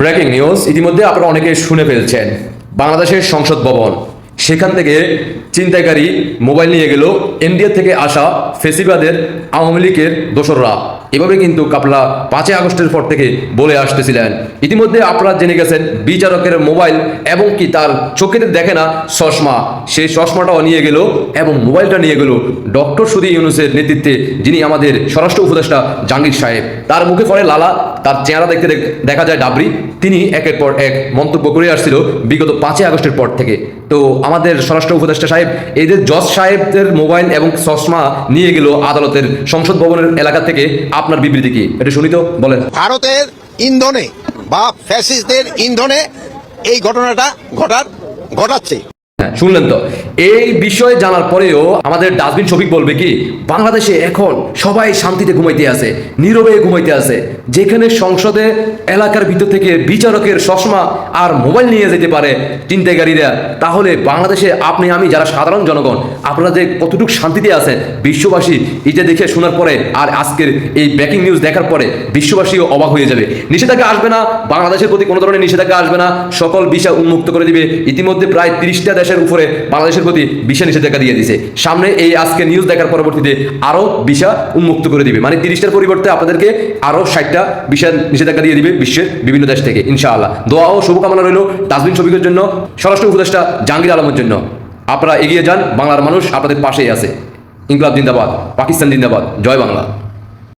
Breaking news, ইতিমধ্যে আপনারা অনেকে শুনে ফেলছেন। বাংলাদেশের সংসদ ভবন, সেখান থেকে চিন্তাকারী মোবাইল নিয়ে গেল। ইন্ডিয়া থেকে আসা ফেসিবাদের আওয়ামী লীগের দোসররা। এভাবে কিন্তু কাপলা পাঁচই আগস্টের পর থেকে বলে আসতেছিলেন। ইতিমধ্যে আপনারা জেনে গেছেন, বিচারকের মোবাইল এবং কি তার চোখেতে দেখে না চশমা। সেই চশমাটাও নিয়ে গেল এবং মোবাইলটা নিয়ে গেল ডক্টর সুদী ইউনুসের নেতৃত্বে, যিনি আমাদের স্বরাষ্ট্র উপদেষ্টা জাহাঙ্গীর সাহেব। তার মুখে পড়ে লালা, তার চেহারা দেখতে দেখ- যায় ডাবরি। তিনি একের পর এক মন্তব্য করে আসছিল বিগত পাঁচই আগস্টের পর থেকে। তো আমাদের স্বরাষ্ট্র উপদেষ্টা সাহেব, এদের জজ সাহেবদের মোবাইল এবং চশমা নিয়ে গেল আদালতের সংসদ ভবনের এলাকা থেকে। আপনার বিবৃতি কি? এটা শুনি তো বলেন। ভারতের ইন্ধনে বা ফ্যাসিস্টদের ইন্ধনে এই ঘটনাটা ঘটার ঘটাচ্ছে। হ্যাঁ শুনলেন তো। এই বিষয়ে জানার পরেও আমাদের ডাস্টবিন শফিক বলবে কি, বাংলাদেশে এখন সবাই শান্তিতে ঘুমাইতে আছে, নীরবে ঘুমাইতে আছে, যেখানে সংসদে এলাকার ভিতর থেকে বিচারকের চশমা আর মোবাইল নিয়ে যেতে পারে চিন্তাকারীরা। তাহলে বাংলাদেশে আপনি, আমি যারা সাধারণ জনগণ, আপনারা যে কতটুকু শান্তিতে আছেন, বিশ্ববাসী, এটা দেখে শোনার পরে আর আজকের এই ব্রেকিং নিউজ দেখার পরে বিশ্ববাসীও অবাক হয়ে যাবে। নিষেধাজ্ঞা আসবে না, বাংলাদেশের প্রতি কোনো ধরনের নিষেধাজ্ঞা আসবে না, সকল বিষয় উন্মুক্ত করে দিবে। ইতিমধ্যে প্রায় তিরিশটা দেশের উপরে বাংলাদেশের প্রতি বিষা নিষেধাজ্ঞা দিয়ে দিছে। সামনে এই আজকে নিউজ দেখার পরবর্তীতে আরও বিষা উন্মুক্ত করে দিবে। মানে তিরিশটার পরিবর্তে আপনাদেরকে আরও ষাটটা বিষয় নিষেধাজ্ঞা দিয়ে দিবে বিশ্বের বিভিন্ন দেশ থেকে, ইনশাআল্লাহ। দোয়া ও শুভকামনা রইল তাজবিন শফিকের জন্য, স্বরাষ্ট্র উপদেষ্টা জাহাঙ্গীর আলমের জন্য। আপনারা এগিয়ে যান, বাংলার মানুষ আপনাদের পাশেই আছে। ইনকলাব জিন্দাবাদ, পাকিস্তান জিন্দাবাদ, জয় বাংলা।